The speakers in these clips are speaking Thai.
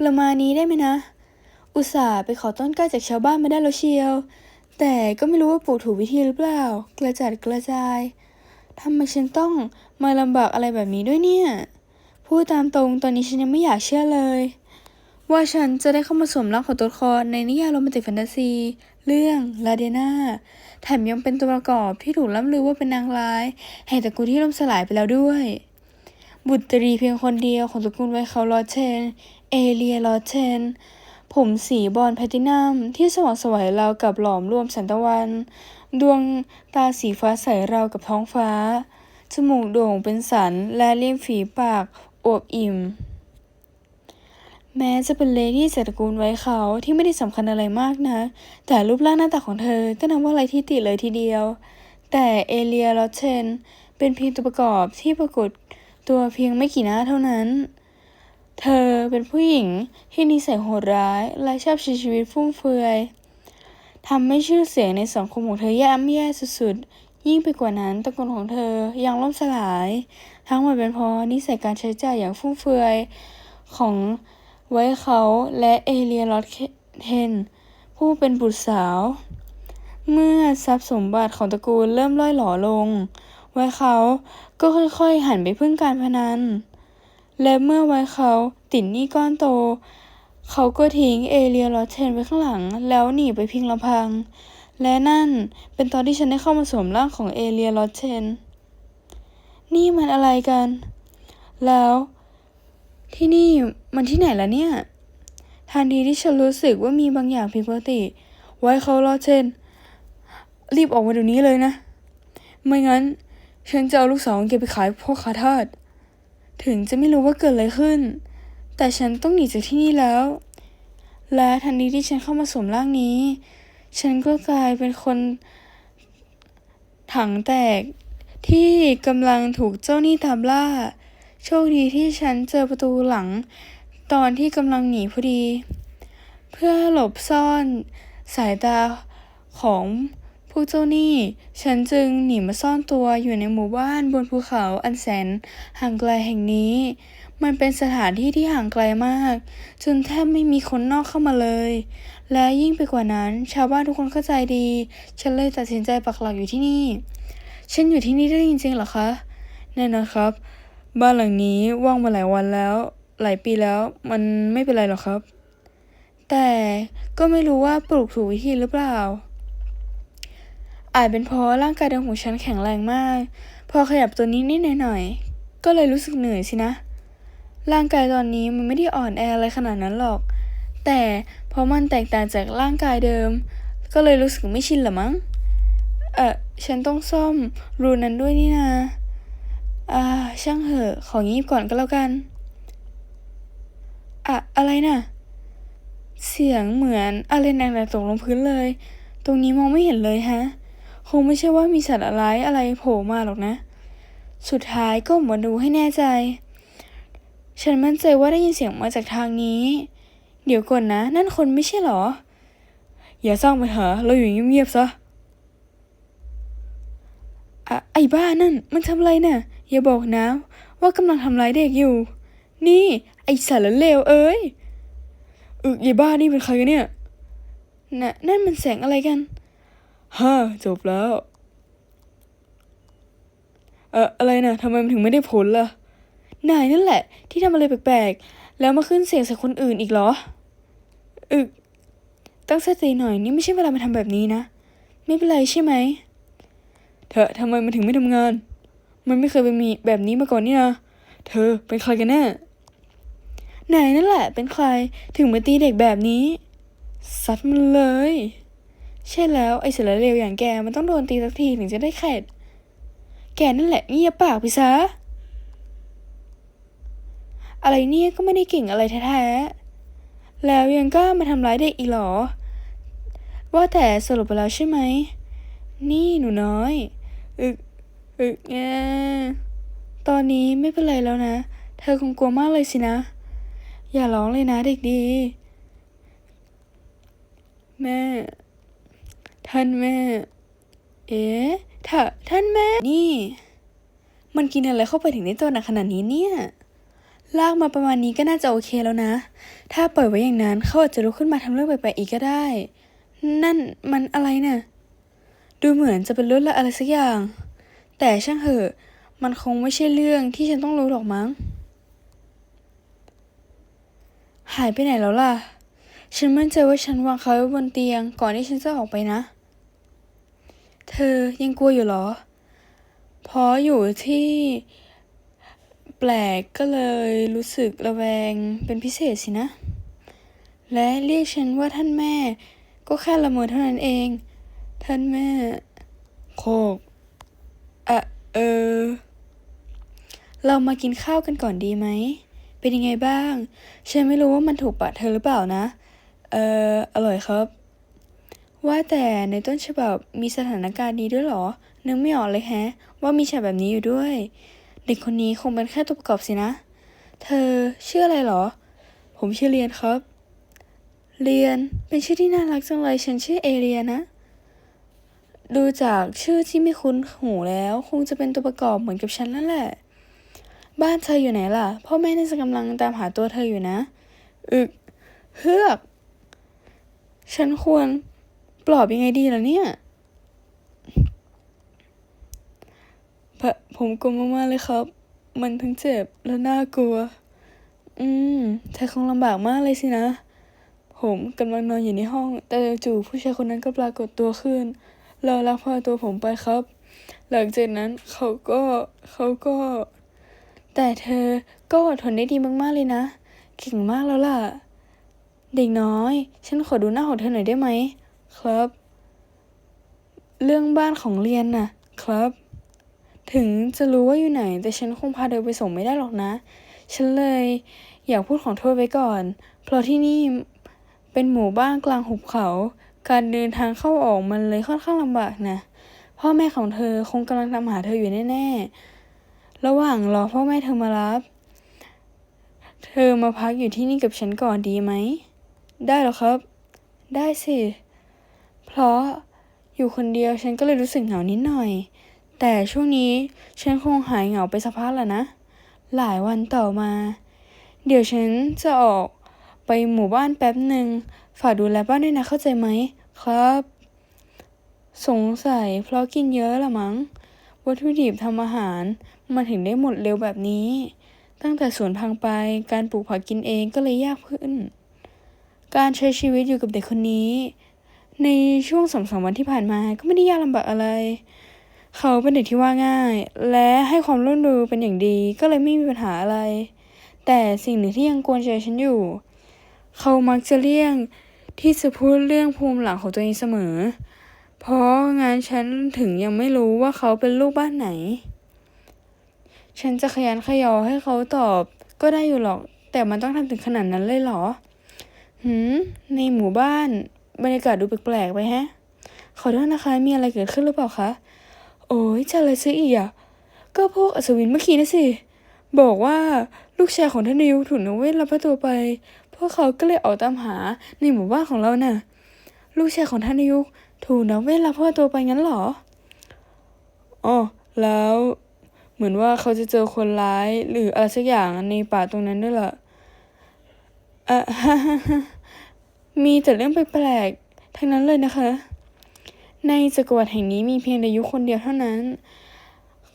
ประมาณนี้ได้ไหมนะ อุตส่าห์ไปขอต้นกล้าจากชาวบ้านมาได้แล้วเชียว แต่ก็ไม่รู้ว่าปลูกถูกวิธีหรือเปล่า กระจัดกระจายทำไมฉันต้องมาลำบากอะไรแบบนี้ด้วยเนี่ย พูดตามตรงตอนนี้ฉันยังไม่อยากเชื่อเลย ว่าฉันจะได้เข้ามาสวมร่างของตัวละครในนิยายโรแมนติกแฟนตาซี เรื่องลาเดนาแถมยังเป็นตัวประกอบที่ถูกล่ำลือว่าเป็นนางร้ายแห่งตระกูลที่ล่มสลายไปแล้วด้วย บุตรีเพียงคนเดียวของตระกูลไวเขาลอเชน เอเลียลอเชน ผมสีบอลแพตินัมที่สว่างสวยราวกับหลอมรวมแสงตะวัน ดวงตาสีฟ้าใสราวกับท้องฟ้า จมูกโด่งเป็นสันและริมฝีปากอวบอิ่ม แม้จะเป็นเลดี้จากตระกูลไว้เขาที่ไม่ได้สำคัญอะไรมากนะ แต่รูปร่างหน้าตาของเธอก็นับว่าไรที่ติเลยทีเดียว แต่เอเลียลอเชนเป็นเพียงตัวประกอบที่ปรากฏ ตัวเพียงไม่กี่หน้าเท่านั้น เธอเป็นผู้หญิงที่นิสัยโหดร้าย และชอบใช้ชีวิตฟุ่มเฟือยทำให้ชื่อเสียงในสังคมของเธอย่ำแย่สุดๆ ยิ่งไปกว่านั้นตระกูลของเธอยังล่มสลาย ทั้งหมดเป็นเพราะนิสัยการใช้จ่ายอย่างฟุ่มเฟือยของไว้เขาและเอเลียลอตเทนผู้เป็นบุตรสาว เมื่อทรัพย์สมบัติของตระกูลเริ่มล่อยหล่อลง ไว้เขาก็ค่อยๆ หันไปพึ่งการพนัน และเมื่อไว้เขาติดหนี้ก้อนโต เขาก็ทิ้งเอเลียลอเทนไว้ข้างหลัง แล้วหนีไปเพียงลำพัง และนั่นเป็นตอนที่ฉันได้เข้ามาสวมร่างของเอเลียลอเทนนี่มันอะไรกัน แล้ว ที่นี่มันที่ไหนล่ะเนี่ยทันทีที่ฉันรู้สึกว่ามีบางอย่างผิดปกติ ไว้เขาลอเชนรีบออกมาเดี๋ยวนี้เลยนะ ไม่งั้น ฉันจะเอาลูกสาวของแกไปขายพ่อค้าทาสถึงจะไม่รู้ว่าเกิดอะไรขึ้น แต่ฉันต้องหนีจากที่นี่แล้ว และทันทีที่ฉันเข้ามาสวมร่างนี้ ฉันก็กลายเป็นคนถังแตกที่กำลังถูกเจ้าหนี้ตามล่า โชคดีที่ฉันเจอประตูหลัง ตอนที่กำลังหนีพอดี เพื่อหลบซ่อนสายตาของ พวกเจ้าหนี้ฉันจึงหนีมาซ่อนตัวอยู่ในหมู่บ้านบนภูเขาอันแสนห่างไกลแห่งนี้ มันเป็นสถานที่ที่ห่างไกลมาก จนแทบไม่มีคนนอกเข้ามาเลย และยิ่งไปกว่านั้น ชาวบ้านทุกคนเข้าใจดี ฉันเลยตัดสินใจปักหลักอยู่ที่นี่ ฉันอยู่ที่นี่ได้จริงๆหรอคะ แน่นอนครับ บ้านหลังนี้ว่างมาหลายวันแล้ว หลายปีแล้ว มันไม่เป็นไรหรอกครับ แต่ก็ไม่รู้ว่าปลูกถูกวิธีหรือเปล่า อาจเป็นเพราะร่างกายเดิมของฉันแข็งแรงมาก พอขยับตัวนี้นิดหน่อยๆก็เลยรู้สึกเหนื่อยสินะ ร่างกายตอนนี้มันไม่ได้อ่อนแออะไรขนาดนั้นหรอก แต่เพราะมันแตกต่างจากร่างกายเดิม ก็เลยรู้สึกไม่ชินหรอมั้ง เออฉันต้องซ่อมรูนั้นด้วยนี่นาอ่า ช่างเหอะ ของีบก่อนก็แล้วกัน อะอะไรน่ะ เสียงเหมือนอะไรหนักๆตกลงพื้นเลย ตรงนี้มองไม่เห็นเลยฮะ คงไม่ใช่ว่ามีสัตว์อะไรายอะไรโผล่มาหรอกนะ สุดท้ายก็มาดูให้แน่ใจ ฉันมั่นใจว่าได้ยินเสียงมาจากทางนี้ เดี๋ยวก่อนนะ นั่นคนไม่ใช่หรอ อย่าสร้างปัญหาเราอยู่เงียบๆซะอะไอ้บ้านั่น มันทำอะไรน่ะ อย่าบอกนะ ว่ากำลังทำร้ายเด็กอยู่ นี่ ไอ้สารเลวเอ้ยอึกไอ้บ้านี่เป็นใครกันเนี่ยน่ะนั่นมันแสงอะไรกัน ฮ่าจบแล้ว เอ่ออะไรนะทำไมมันถึงไม่ได้ผลล่ะ นายนั่นแหละ ที่ทำอะไรแปลกๆ แล้วมาขึ้นเสียงใส่คนอื่นอีกเหรอ อึก ตั้งสติหน่อยนี่ไม่ใช่เวลามาทำแบบนี้นะ ไม่เป็นไรใช่ไหม เธอทำไมมันถึงไม่ทำงาน มันไม่เคยเป็นมีแบบนี้มาก่อนนี่นะ เธอเป็นใครกันแน่นายนั่นแหละเป็นใครถึงมาตีเด็กแบบนี้ซัดมันเลย ใช่แล้วไอ้เสือเลวอย่างแกมันต้องโดนตีสักทีถึงจะได้เข็ดแกนั่นแหละเงียบปากไปซะ อะไรเนี่ยก็ไม่ได้เก่งอะไรแท้ๆ แล้วยังกล้ามาทำร้ายเด็กอีหรอ ว่าแต่สรุปไปแล้วใช่ไหม นี่หนูน้อย อึก อึกแงตอนนี้ไม่เป็นไรแล้วนะ เธอคงกลัวมากเลยสินะ อย่าร้องเลยนะเด็กดี แม่ ท่านแม่ เอ๊ะถ้าท่านแม่ นี่ มันกินอะไรเข้าไปถึงได้ตัวหนักขนาดนี้เนี่ย ลากมาประมาณนี้ก็น่าจะโอเคแล้วนะ ถ้าปล่อยไว้อย่างนั้นเขาอาจจะลุกขึ้นมาทำเรื่องแปลกๆอีกก็ได้ นั่นมันอะไรเนี่ยดูเหมือนจะเป็นรถละอะไรสักอย่าง แต่ช่างเหอะ มันคงไม่ใช่เรื่องที่ฉันต้องรู้หรอกมั้ง หายไปไหนแล้วล่ะฉันมั่นใจว่าฉันวางเขาไว้บนเตียงก่อนที่ฉันจะออกไปนะ เธอยังกลัวอยู่เหรอ เพราะอยู่ที่แปลกก็เลยรู้สึกระแวงเป็นพิเศษสินะ และเรียกฉันว่าท่านแม่ ก็แค่ละเมอเท่านั้นเอง ท่านแม่ โคกอะเออ เรามากินข้าวกันก่อนดีไหม เป็นยังไงบ้าง ฉันไม่รู้ว่ามันถูกปากเธอหรือเปล่านะ เอออร่อยครับ ว่าแต่ในต้นฉบับมีสถานการณ์นี้ด้วยเหรอ นึกไม่ออกเลยแฮะ ว่ามีฉากแบบนี้อยู่ด้วย เด็กคนนี้คงเป็นแค่ตัวประกอบสินะ เธอชื่ออะไรหรอ ผมชื่อเรียนครับ เรียนเป็นชื่อที่น่ารักจังเลยฉันชื่อเอเรียนะ ดูจากชื่อที่ไม่คุ้นหูแล้ว คงจะเป็นตัวประกอบเหมือนกับฉันนั่นแหละ บ้านเธออยู่ไหนล่ะ พ่อแม่น่าจะกำลังตามหาตัวเธออยู่นะ อึกเฮือก ฉันควร ปลอบยังไงดีล่ะเนี่ยผผมกลัวมากๆเลยครับ มันทั้งเจ็บและน่ากลัว อืมเธอคงลำบากมากเลยสินะ ผมกำลังนอนอยู่ในห้อง แต่จู่ผู้ชายคนนั้นก็ปรากฏตัวขึ้นแล้วลักพาตัวผมไปครับ หลังจากนั้นเขาก็เขาก็ แต่เธอก็อดทนได้ดีมากๆเลยนะ เก่งมากแล้วล่ะ เด็กน้อย ฉันขอดูหน้าของเธอหน่อยได้ไหม ครับ เรื่องบ้านของเรียนน่ะ ครับ ถึงจะรู้ว่าอยู่ไหน แต่ฉันคงพาเธอไปส่งไม่ได้หรอกนะ ฉันเลยอยากพูดขอโทษไว้ก่อน เพราะที่นี่เป็นหมู่บ้านกลางหุบเขา การเดินทางเข้าออกมันเลยค่อนข้างลำบากนะ พ่อแม่ของเธอคงกำลังตามหาเธออยู่แน่ๆ ระหว่างรอพ่อแม่เธอมารับ เธอมาพักอยู่ที่นี่กับฉันก่อนดีไหม ได้หรอครับ ได้สิ เพราะอยู่คนเดียวฉันก็เลยรู้สึกเหงานิดหน่อย แต่ช่วงนี้ฉันคงหายเหงาไปสักพักแล้วนะ หลายวันต่อมา เดี๋ยวฉันจะออกไปหมู่บ้านแป๊บหนึ่งฝากดูแลบ้านด้วยนะเข้าใจไหมครับ สงสัยเพราะกินเยอะละมั้ง วัตถุดิบทำอาหารมันถึงได้หมดเร็วแบบนี้ ตั้งแต่สวนพังไปการปลูกผักกินเองก็เลยยากขึ้น การใช้ชีวิตอยู่กับเด็กคนนี้ ในช่วงสองสามวันที่ผ่านมาก็ไม่ได้ยากลำบากอะไร เขาเป็นเด็กที่ว่าง่าย และให้ความร่วมมือเป็นอย่างดีก็เลยไม่มีปัญหาอะไร แต่สิ่งหนึ่งที่ยังกวนใจฉันอยู่ เขามักจะเลี่ยงที่จะพูดเรื่องภูมิหลังของตัวเองเสมอ เพราะงานฉันถึงยังไม่รู้ว่าเขาเป็นลูกบ้านไหน ฉันจะขยันขยอให้เขาตอบก็ได้อยู่หรอก แต่มันต้องทำถึงขนาดนั้นเลยเหรอหืมในหมู่บ้าน บรรยากาศดูแปลกๆไปแฮะ ขอโทษนะคะ มีอะไรเกิดขึ้นหรือเปล่าคะ โอ้ยจะอะไรซื้ออีกอะ ก็พวกอัศวินเมื่อกี้นะสิ บอกว่าลูกชายของท่านนิวถูกนเวทลับพาตัวไป พวกเขาก็เลยออกตามหาในหมู่บ้านของเราน่ะ ลูกชายของท่านนิวถูกนเวทลับพาตัวไปงั้นเหรอ อ๋อ แล้วเหมือนว่าเขาจะเจอคนร้ายหรืออะไรสักอย่างในป่าตรงนั้นด้วยล่ะอะ มีแต่เรื่องแปลกๆทั้งนั้นเลยนะคะ ในจักรวรรดิแห่งนี้มีเพียงดายุคนเดียวเท่านั้น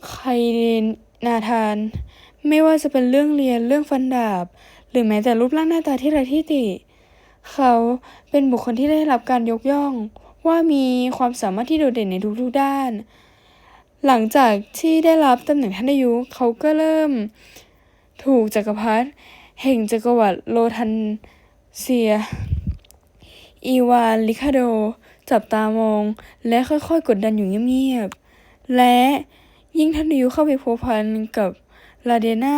ใครเดนนาธาน ไม่ว่าจะเป็นเรื่องเรียนเรื่องฟันดาบ หรือแม้แต่รูปร่างหน้าตาที่ไรที่ติ เขาเป็นบุคคลที่ได้รับการยกย่อง ว่ามีความสามารถที่โดดเด่นในทุกๆด้าน หลังจากที่ได้รับตำแหน่งท่านอายุเขาก็เริ่มถูกจักรพรรดิแห่งจักรวรรดิโลทันเซีย อีวาน ลิคาโด จับตามอง และค่อยๆ กดดันอยู่เงียบๆ และยิ่งท่านยุเข้าไปพัวพันกับลาเดนา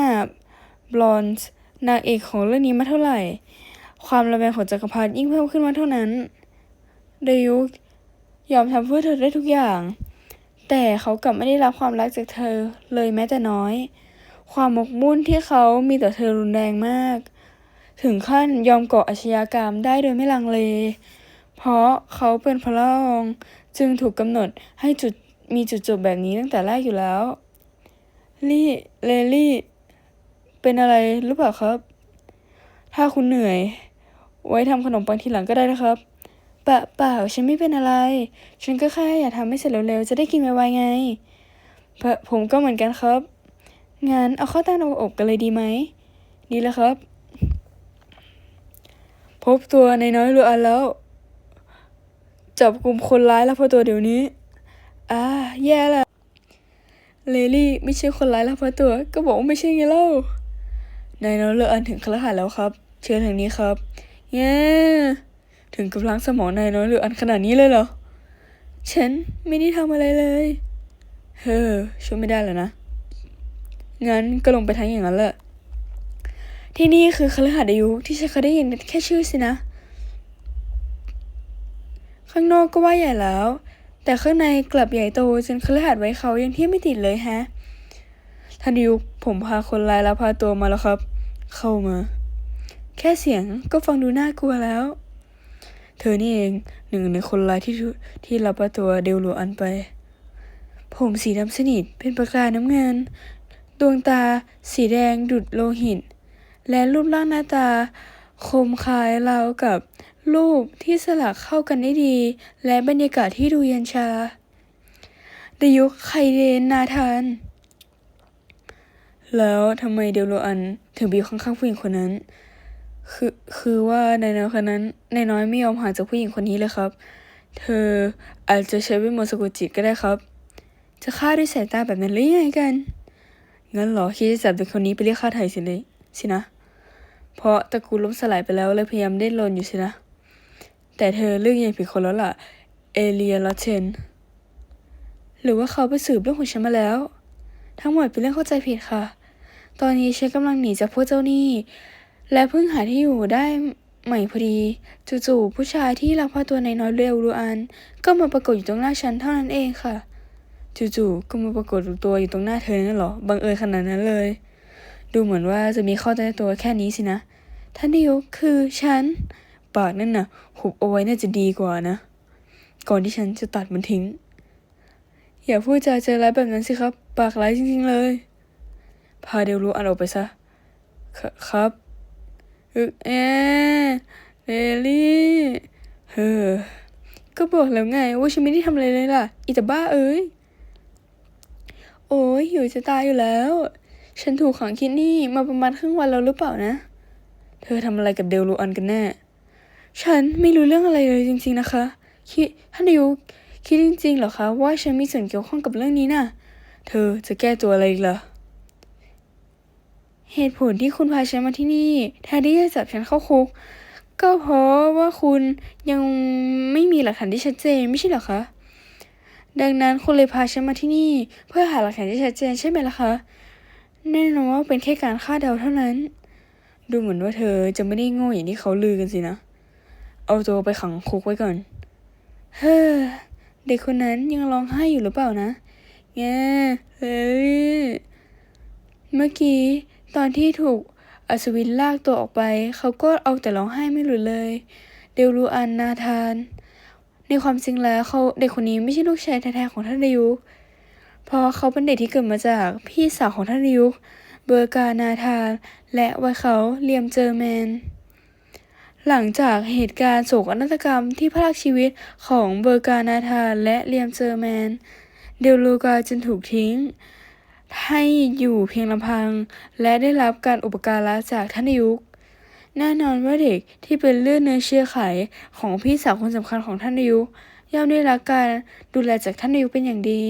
บลอนส์นางเอกของเรื่องนี้มาเท่าไหร่ ความระแวงของจักรพรรดิยิ่งเพิ่มขึ้นมาเท่านั้นดยุยอมทำเพื่อเธอได้ทุกอย่าง แต่เขากลับไม่ได้รับความรักจากเธอเลยแม้แต่น้อย ความหมกมุ่นที่เขามีต่อเธอรุนแรงมาก ถึงขั้นยอมก่ออาชญากรรมได้โดยไม่ลังเล เพราะเขาเป็นพระรองจึงถูกกำหนดให้จุดมีจุดจบแบบนี้ตั้งแต่แรกอยู่แล้ว ลี่เลลี่ เป็นอะไรหรือเปล่าครับ ถ้าคุณเหนื่อย ไว้ทำขนมปังทีหลังก็ได้นะครับเปล่าเปล่าฉันไม่เป็นอะไร ฉันก็แค่อยากทำให้เสร็จเร็วๆ จะได้กินไวๆไงเพราะผมก็เหมือนกันครับ งั้นเอาข้าวต้มมาอบกันเลยดีไหม ดีแล้วครับ พบตัวในน้อยเรืออันแล้ว จับกลุ่มคนร้ายแล้วพอตัวเดี๋ยวนี้ อ่า แย่ละเลลี่ไม่ใช่คนร้ายแล้วพอตัว ก็บอกว่าไม่ใช่ไงเล่านายน้อยเรืออันถึงคฤหาสน์แล้วครับ เชิญทางนี้ครับแย่ถึงกับล้างสมองนายน้อยเรืออันขนาดนี้เลยเหรอ ฉันไม่ได้ทำอะไรเลย เฮ้อช่วยไม่ได้แล้วนะ งั้นก็ลงไปทั้งอย่างนั้นแหละ ที่นี่คือคฤหาสน์อายุที่ฉันเคยได้ยินแค่ชื่อสินะ ข้างนอกก็ว่าใหญ่แล้ว แต่ข้างในกลับใหญ่โตจนคฤหาสน์ไว้เขายังเทียบไม่ติดเลยแฮะท่านยุผมพาคนร้ายแล้วพาตัวมาแล้วครับ เข้ามา แค่เสียงก็ฟังดูน่ากลัวแล้ว เธอนี่เองหนึ่งในคนร้ายที่ที่รับประตัวเดลโลอันไป ผมสีดำสนิทเป็นประกายน้ำเงิน ดวงตา สีแดงดุดโลหิต และรูปร่างหน้าตาคมคายราวกับรูปที่สลักเข้ากันได้ดี และบรรยากาศที่ดูเย็นชาดยุคไคเดนนาธาน แล้วทำไมเดลโลอันถึงไปอยู่ข้างๆผู้หญิงคนนั้น คือคือว่าในน้อยคนนั้นนายน้อยไม่ยอมห่างจากผู้หญิงคนนี้เลยครับ เธออาจจะใช้เวทมนต์สะกดจิตก็ได้ครับ จะฆ่าด้วยสายตาแบบนั้นหรือยังไงกัน งั้นหรอคิดจะจับเด็กคนนี้ไปเรียกค่าไถ่สิเลยสินะ เพราะตระกูลล้มสลายไปแล้วเลยพยายามเล่นรนอยู่สินะ แต่เธอเลือกยังผิดคนแล้วล่ะ เอเลียลอเชน หรือว่าเขาไปสืบเรื่องของฉันมาแล้ว ทั้งหมดเป็นเรื่องเข้าใจผิดค่ะ ตอนนี้ฉันกำลังหนีจากพวกเจ้าหนี้ และเพิ่งหาที่อยู่ได้ใหม่พอดี จู่ๆผู้ชายที่ลักพาตัวในน้อยเร็วรูอัน ก็มาปรากฏอยู่ตรงหน้าฉันเท่านั้นเองค่ะ จู่ๆก็มาปรากฏตัวอยู่ตรงหน้าเธอนั่นหรอ บังเอิญขนาดนั้นเลย ดูเหมือนว่าจะมีข้อแต้ตัวแค่นี้สินะ ท่านนายกคือฉัน ปากนั่นน่ะ หุบเอาไว้น่าจะดีกว่านะ ก่อนที่ฉันจะตัดมันทิ้ง อย่าพูดจาใจร้ายแบบนั้นสิครับ ปากร้ายจริงๆเลย พาเดลรู้อันออกไปซะคครับอึกแอเรลี่ เฮ้อ ก็บอกแล้วไงว่าฉันไม่ได้ทำอะไรเลยล่ะ อีต่บ้าเอ้ย โอ้ยหิวจะตายอยู่แล้ว ฉันถูกขังที่นี่มาประมาณครึ่งวันแล้วหรือเปล่านะ เธอทำอะไรกับเดลลูอันกันแน่ ฉันไม่รู้เรื่องอะไรเลยจริงๆนะคะคิดท่านนายกคิดจริงๆเหรอคะว่าฉันมีส่วนเกี่ยวข้องกับเรื่องนี้น่ะ เธอจะแก้ตัวอะไรอีกล่ะเหตุผลที่คุณพาฉันมาที่นี่แทนที่จะจับฉันเข้าคุก ก็เพราะว่าคุณยังไม่มีหลักฐานที่ชัดเจนไม่ใช่เหรอคะ ดังนั้นคุณเลยพาฉันมาที่นี่เพื่อหาหลักฐานที่ชัดเจนใช่ไหมล่ะคะ แน่นอนว่าเป็นแค่การคาดเดาเท่านั้น ดูเหมือนว่าเธอจะไม่ได้โง่อย่างที่เขาลือกันสินะ เอาตัวไปขังคุกไว้ก่อน เฮ้อ เด็กคนนั้นยังร้องไห้อยู่หรือเปล่านะแง่เฮ้ย เมื่อกี้ตอนที่ถูกอัศวินลากตัวออกไป เขาก็เอาแต่ร้องไห้ไม่หยุดเลย เดลรูอันนาธาน ในความจริงแล้วเขาเด็กคนนี้ไม่ใช่ลูกชายแท้ๆของท่านดายุคเพราะเขาเป็นเด็กที่เกิดมาจากพี่สาวของท่านดายุคเบอร์กานาธาน และไว้เขาเลียมเจอร์แมน หลังจากเหตุการณ์โศกนาฏกรรมที่พรากชีวิตของเบอร์กานาธานและเลียมเจอร์แมน เดลลูกาจึงถูกทิ้ง ให้อยู่เพียงลำพัง และได้รับการอุปการะจากท่านนายกแน่นอนว่าเด็กที่เป็นเลือดเนื้อเชื้อไขของพี่สาวคนสำคัญของท่านนายกย่อมได้รับการดูแลจากท่านนายกเป็นอย่างดี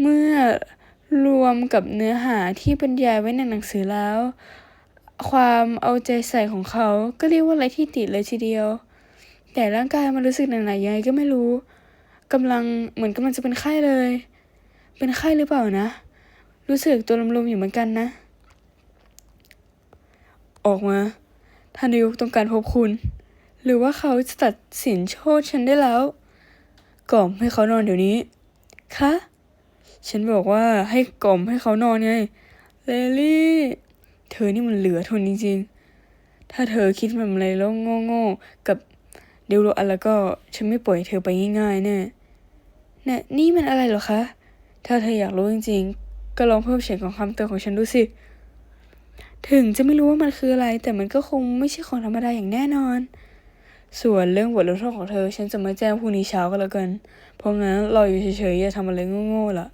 เมื่อ รวมกับเนื้อหาที่บรรยายไว้ในหนังสือแล้ว ความเอาใจใส่ของเขาก็เรียกว่าไรที่ติเลยทีเดียว แต่ร่างกายมันรู้สึกหนักๆยังไงก็ไม่รู้กำลังเหมือนกำลังจะเป็นไข้เลย เป็นไข้หรือเปล่านะ รู้สึกตัวลมๆอยู่เหมือนกันนะ ออกมาท่านนายกต้องการพบคุณ หรือว่าเขาจะตัดสินโทษฉันได้แล้วก่อมให้เขานอนเดี๋ยวนี้ คะ ฉันบอกว่าให้กล่อมให้เขานอนไงเลลี่ เธอนี่มันเหลือทนจริงๆ ถ้าเธอคิดแบบอะไรแล้วโง่ๆกับเดลโลอันแล้วก็ฉันไม่ปล่อยเธอไปง่ายๆแน่น่ะนี่มันอะไรเหรอคะ ถ้าเธออยากรู้จริงๆ ก็ลองเพิ่มเสียงของคำเตือนของฉันดูสิ ถึงจะไม่รู้ว่ามันคืออะไร แต่มันก็คงไม่ใช่ของธรรมดาอย่างแน่นอน ส่วนเรื่องบทลงโทษของเธอ ฉันจะมาแจ้งพรุ่งนี้เช้าก็แล้วกัน เพราะงั้นรออยู่เฉยๆอย่าทำอะไรโง่ๆล่ะ